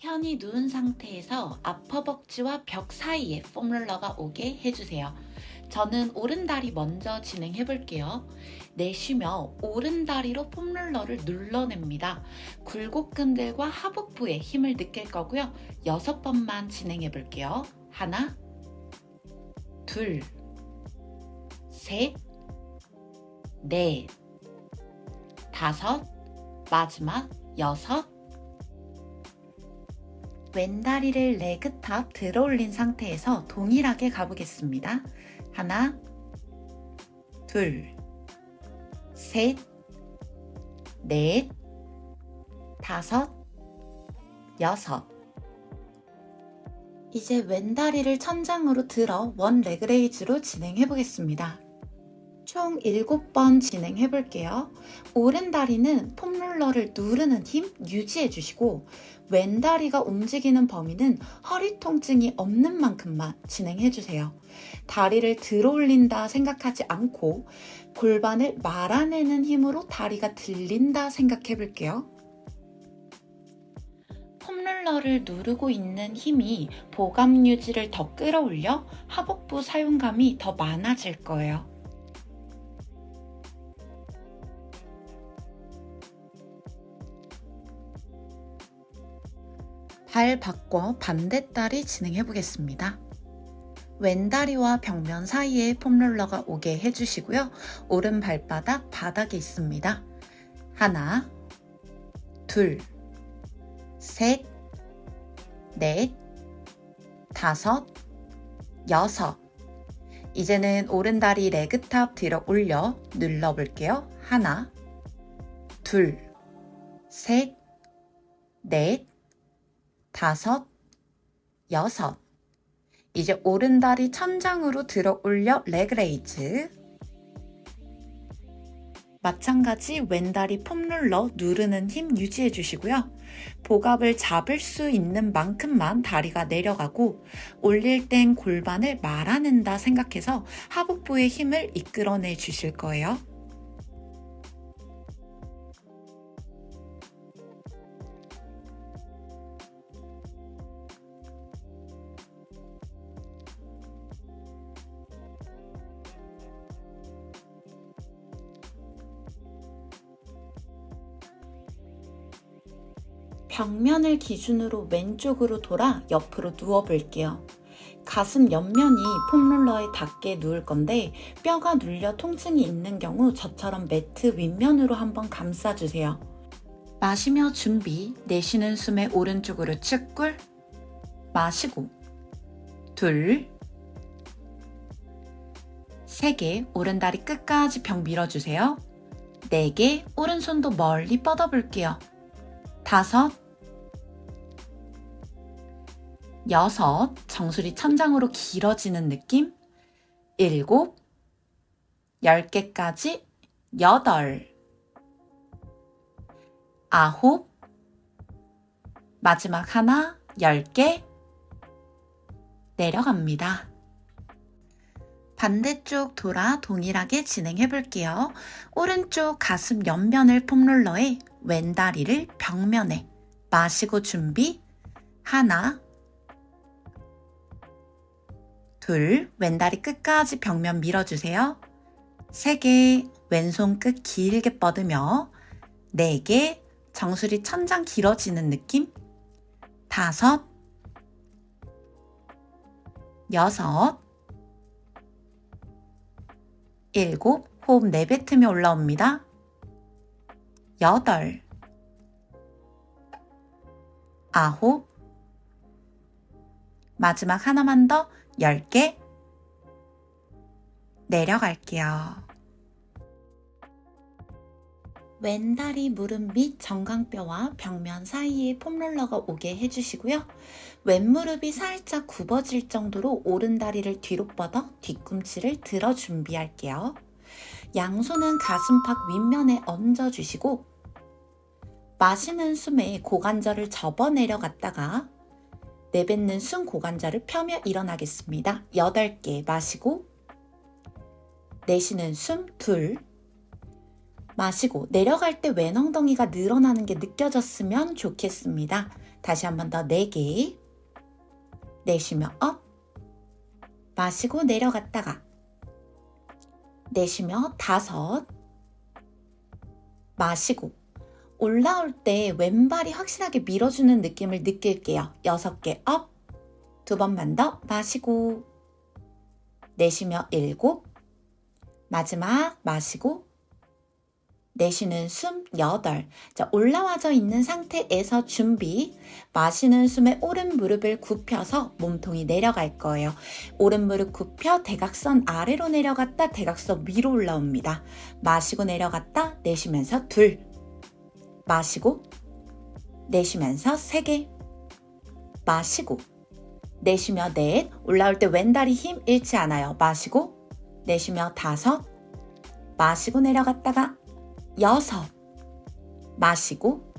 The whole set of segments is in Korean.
편히 누운 상태에서 아퍼벅지와 벽 사이에 폼롤러가 오게 해주세요. 저는 오른다리 먼저 진행해 볼게요. 내쉬며 오른다리로 폼롤러를 눌러냅니다. 굴곡근들과 하복부에 힘을 느낄 거고요. 여섯 번만 진행해 볼게요. 하나, 둘, 셋, 넷, 다섯, 마지막 여섯. 왼다리를 레그탑 들어 올린 상태에서 동일하게 가보겠습니다. 하나, 둘, 셋, 넷, 다섯, 여섯. 이제 왼다리를 천장으로 들어 원 레그레이즈로 진행해 보겠습니다. 총 7번 진행해 볼게요. 오른 다리는 폼롤러를 누르는 힘 유지해 주시고 왼다리가 움직이는 범위는 허리 통증이 없는 만큼만 진행해 주세요. 다리를 들어 올린다 생각하지 않고 골반을 말아내는 힘으로 다리가 들린다 생각해 볼게요. 폼롤러를 누르고 있는 힘이 보감 유지를 더 끌어올려 하복부 사용감이 더 많아질 거예요. 발 바꿔 반대다리 진행해 보겠습니다. 왼다리와 벽면 사이에 폼롤러가 오게 해주시고요. 오른 발바닥 바닥에 있습니다. 하나, 둘, 셋, 넷, 다섯, 여섯. 이제는 오른 다리 레그탑 들어 올려 눌러볼게요. 하나, 둘, 셋, 넷, 다섯, 여섯. 이제 오른다리 천장으로 들어 올려 레그레이즈. 마찬가지 왼다리 폼롤러 누르는 힘 유지해 주시고요. 복압을 잡을 수 있는 만큼만 다리가 내려가고 올릴 땐 골반을 말아낸다 생각해서 하복부의 힘을 이끌어내 주실 거예요. 벽면을 기준으로 왼쪽으로 돌아 옆으로 누워 볼게요. 가슴 옆면이 폼롤러에 닿게 누울 건데 뼈가 눌려 통증이 있는 경우 저처럼 매트 윗면으로 한번 감싸주세요. 마시며 준비, 내쉬는 숨에 오른쪽으로 측굴, 마시고, 둘, 세 개, 오른 다리 끝까지 벽 밀어주세요. 네 개, 오른손도 멀리 뻗어볼게요. 다섯, 여섯, 정수리 천장으로 길어지는 느낌, 일곱, 열 개까지, 여덟, 아홉, 마지막 하나, 열 개, 내려갑니다. 반대쪽 돌아 동일하게 진행해 볼게요. 오른쪽 가슴 옆면을 폼롤러에 왼다리를 벽면에 마시고 준비 하나 둘 왼다리 끝까지 벽면 밀어주세요. 세 개 왼손 끝 길게 뻗으며 네 개 정수리 천장 길어지는 느낌 다섯 여섯 일곱 호흡 내뱉으며 올라옵니다. 여덟, 아홉, 마지막 하나만 더, 열 개, 내려갈게요. 왼다리 무릎 및 정강뼈와 벽면 사이에 폼롤러가 오게 해주시고요. 왼무릎이 살짝 굽어질 정도로 오른다리를 뒤로 뻗어 뒤꿈치를 들어 준비할게요. 양손은 가슴팍 윗면에 얹어주시고 마시는 숨에 고관절을 접어 내려갔다가 내뱉는 숨 고관절을 펴며 일어나겠습니다. 8개 마시고 내쉬는 숨 둘, 마시고 내려갈 때 외엉덩이가 늘어나는 게 느껴졌으면 좋겠습니다. 다시 한 번 더 4개. 내쉬며 업. 마시고 내려갔다가 내쉬며 다섯. 마시고 올라올 때 왼발이 확실하게 밀어주는 느낌을 느낄게요. 여섯 개 업. 두 번만 더 마시고 내쉬며 일곱. 마지막 마시고 내쉬는 숨 8. 자, 올라와져 있는 상태에서 준비. 마시는 숨에 오른 무릎을 굽혀서 몸통이 내려갈 거예요. 오른 무릎 굽혀 대각선 아래로 내려갔다 대각선 위로 올라옵니다. 마시고 내려갔다 내쉬면서 둘. 마시고 내쉬면서 세 개. 마시고 내쉬며 넷. 올라올 때 왼다리 힘 잃지 않아요. 마시고 내쉬며 다섯. 마시고 내려갔다가 여섯. 마시고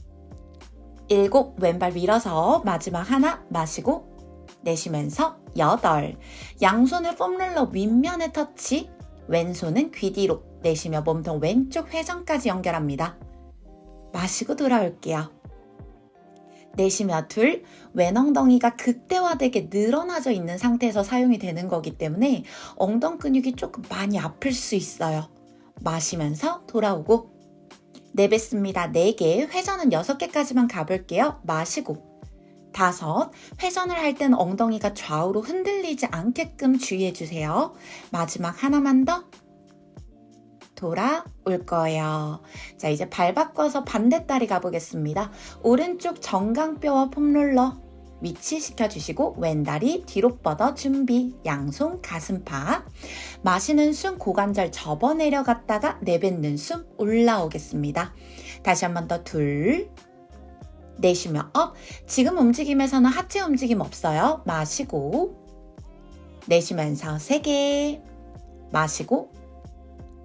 일곱 왼발 밀어서 마지막 하나 마시고 내쉬면서 여덟. 양손을 폼롤러 윗면에 터치. 왼손은 귀 뒤로 내쉬며 몸통 왼쪽 회전까지 연결합니다. 마시고 돌아올게요. 내쉬며 둘, 왼엉덩이가 극대화되게 늘어나져 있는 상태에서 사용이 되는 거기 때문에 엉덩 근육이 조금 많이 아플 수 있어요. 마시면서 돌아오고 내뱉습니다. 4개, 회전은 6개까지만 가볼게요. 마시고 다섯, 회전을 할 땐 엉덩이가 좌우로 흔들리지 않게끔 주의해주세요. 마지막 하나만 더 돌아올 거예요. 자, 이제 발 바꿔서 반대다리 가보겠습니다. 오른쪽 정강뼈와 폼롤러 위치시켜 주시고 왼다리 뒤로 뻗어 준비 양손 가슴팍 마시는 숨 고관절 접어 내려갔다가 내뱉는 숨 올라오겠습니다. 다시 한 번 더 둘 내쉬며 업 지금 움직임에서는 하체 움직임 없어요. 마시고 내쉬면서 3개 마시고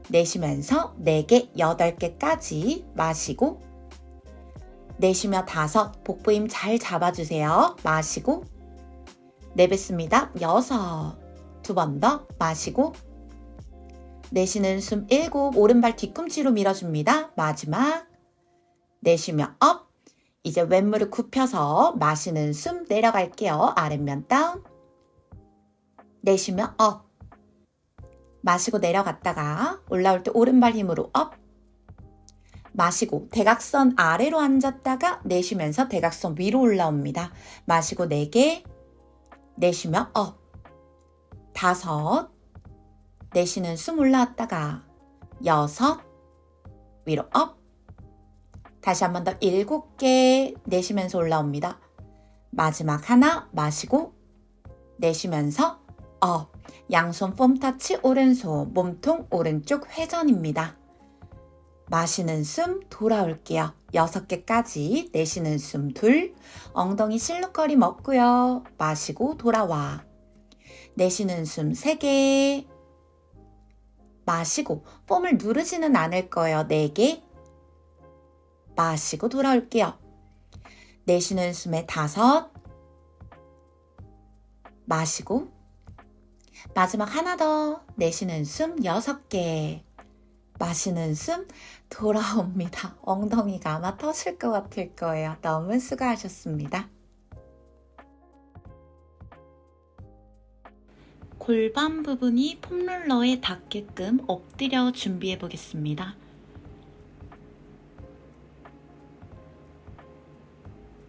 내쉬면서 4개 8개까지 마시고 내쉬며 다섯, 복부 힘 잘 잡아주세요. 마시고, 내뱉습니다. 여섯, 두 번 더 마시고, 내쉬는 숨 일곱, 오른발 뒤꿈치로 밀어줍니다. 마지막, 내쉬며 업, 이제 왼무릎 굽혀서 마시는 숨 내려갈게요. 아랫면 다운, 내쉬며 업, 마시고 내려갔다가 올라올 때 오른발 힘으로 업, 마시고 대각선 아래로 앉았다가 내쉬면서 대각선 위로 올라옵니다. 마시고 4개, 내쉬며 업. 다섯, 내쉬는 숨 올라왔다가 여섯, 위로 업. 다시 한 번 더 일곱 개 내쉬면서 올라옵니다. 마지막 하나 마시고 내쉬면서 업. 양손 폼 터치 오른손 몸통 오른쪽 회전입니다. 마시는 숨 돌아올게요. 여섯 개까지 내쉬는 숨 둘, 엉덩이 실룩거리 먹고요. 마시고 돌아와. 내쉬는 숨 세 개. 마시고 폼을 누르지는 않을 거예요. 네 개. 마시고 돌아올게요. 내쉬는 숨에 다섯. 마시고 마지막 하나 더 내쉬는 숨 여섯 개. 마시는 숨 돌아옵니다. 엉덩이가 아마 터질 것 같을 거예요. 너무 수고하셨습니다. 골반 부분이 폼롤러에 닿게끔 엎드려 준비해 보겠습니다.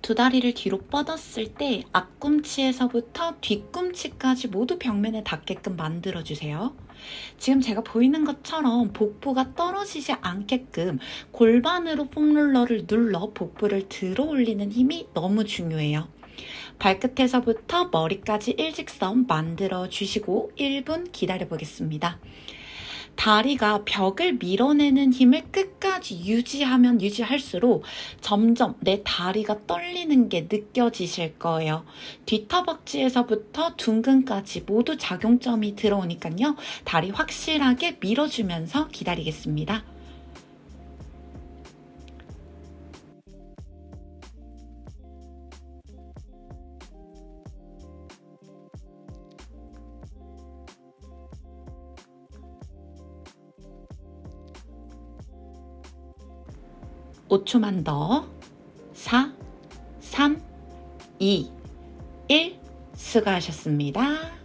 두 다리를 뒤로 뻗었을 때 앞꿈치에서부터 뒤꿈치까지 모두 벽면에 닿게끔 만들어주세요. 지금 제가 보이는 것처럼 복부가 떨어지지 않게끔 골반으로 폼롤러를 눌러 복부를 들어 올리는 힘이 너무 중요해요. 발끝에서부터 머리까지 일직선 만들어 주시고 1분 기다려 보겠습니다. 다리가 벽을 밀어내는 힘을 끝까지 유지하면 유지할수록 점점 내 다리가 떨리는 게 느껴지실 거예요. 뒤터벅지에서부터 둔근까지 모두 작용점이 들어오니까요. 다리 확실하게 밀어주면서 기다리겠습니다. 5초만 더. 4, 3, 2, 1. 수고하셨습니다.